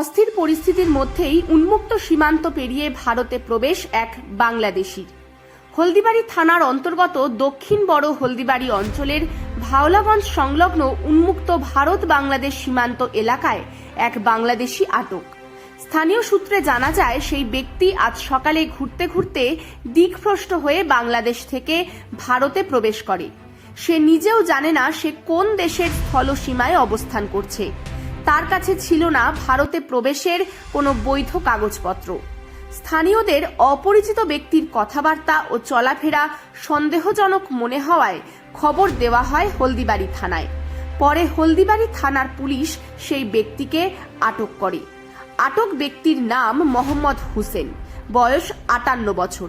অস্থির পরিস্থিতির মধ্যেই উন্মুক্ত সীমান্ত পেরিয়ে ভারতে প্রবেশ এক বাংলাদেশির। হলদিবাড়ি থানার অন্তর্গত দক্ষিণ বড় হলদিবাড়ি অঞ্চলের ভাওলাগঞ্জ সংলগ্ন উন্মুক্ত ভারত বাংলাদেশ সীমান্ত এলাকায় এক বাংলাদেশি আটক। স্থানীয় সূত্রে জানা যায়, সেই ব্যক্তি আজ সকালে ঘুরতে ঘুরতে দিকভ্রষ্ট হয়ে বাংলাদেশ থেকে ভারতে প্রবেশ করে। সে নিজেও জানে না সে কোন দেশের স্থলসীমায় অবস্থান করছে। তার কাছে ছিল না ভারতে প্রবেশের কোনো বৈধ কাগজপত্র। স্থানীয়দের অপরিচিত ব্যক্তির কথাবার্তা ও চলাফেরা সন্দেহজনক মনে হওয়ায় খবর দেওয়া হয় হলদিবাড়ি থানায়। পরে হলদিবাড়ি থানার পুলিশ সেই ব্যক্তিকে আটক করে। আটক ব্যক্তির নাম মোহাম্মদ হুসেন, বয়স আটান্ন বছর।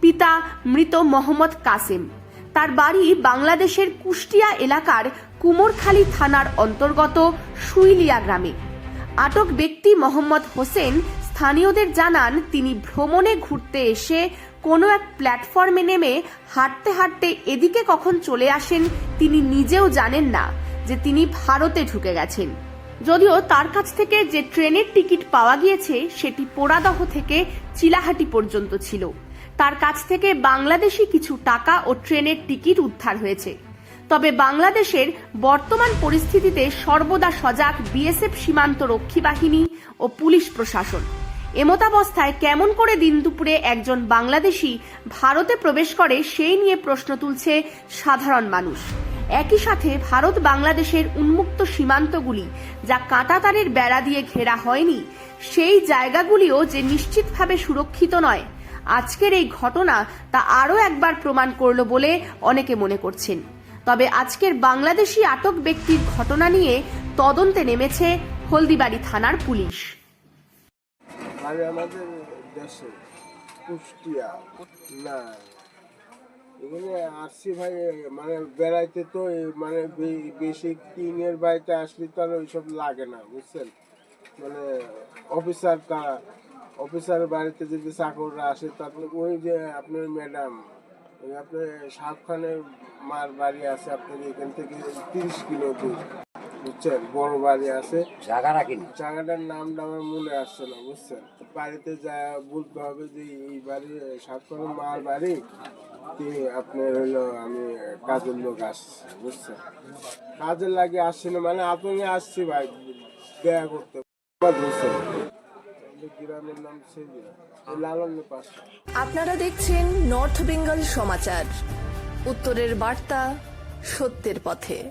পিতা মৃত মোহাম্মদ কাসেম। তার বাড়ি বাংলাদেশের কুষ্টিয়া এলাকার কুমোরখালী থানার অন্তর্গত সুইলিয়া গ্রামে। আটক ব্যক্তি মোহাম্মদ হোসেন, স্থানীয়দের জানান তিনি ভ্রমণে ঘুরতে এসে কোনো এক প্ল্যাটফর্মে নেমে হাঁটতে হাঁটতে এদিকে কখন চলে আসেন তিনি নিজেও জানেন না যে তিনি ভারতে ঢুকে গেছেন। যদিও তার কাছ থেকে যে ট্রেনের টিকিট পাওয়া গিয়েছে সেটি পোড়াদহ থেকে চিলাহাটি পর্যন্ত ছিল। তার কাছ থেকে বাংলাদেশি কিছু টাকা ও ট্রেনের টিকিট উদ্ধার হয়েছে। তবে বাংলাদেশের বর্তমান পরিস্থিতিতে সর্বদা সজাগ বিএসএফ সীমান্ত রক্ষী বাহিনী ও পুলিশ প্রশাসন। এমতাবস্থায় কেমন করে দিন দুপুরে একজন বাংলাদেশি ভারতে প্রবেশ করে সেই নিয়ে প্রশ্ন তুলছে সাধারণ মানুষ। একই সাথে ভারত বাংলাদেশের উন্মুক্ত সীমান্তগুলি যা কাঁটাতারের বেড়া দিয়ে ঘেরা হয়নি, সেই জায়গাগুলিও যে নিশ্চিতভাবে সুরক্ষিত নয় আজকের এই ঘটনা তা আরও একবার প্রমাণ করল বলে অনেকে মনে করছেন। তবে আজকের বাংলাদেশি আটক ব্যক্তির ঘটনা নিয়ে তদন্তে নেমেছে হলদিবাড়ি থানার পুলিশ। আরে আমাদের দেশে কুষ্টিয়া না এখানে আসছি ভাই মানে বেড়াইতে তো মানে বেশি কিং বাড়িতে আসলে তো আর ওইসব লাগে না, বুঝছেন? মানে অফিসার তারা অফিসারের বাড়িতে যদি চাকররা আসে তারপরে ওই যে আপনার ম্যাডাম ওই আপনার শাহরুখ খানের মার বাড়ি আছে আপনার এখান থেকে তিরিশ কিলো দূর বুঝছেন? বড় বাড়ি আছে। জায়গাটা কিনা জায়গাটার নামটা আমার মনে আসছে না বুঝছেন? বাড়িতে যা বলতে হবে যে এই বাড়ি সাতকরম মার বাড়ি কি আপনার হলো আমি কাজের লোক আসছি বুঝছেন? কাজের লাগে আসছি না মানে আপনি আসছি ভাই দেখা করতে। বুঝছেন গ্রামের নাম আপনারা দেখছেন নর্থ বেঙ্গল সমাচার। উত্তরের বার্তা সত্যের পথে।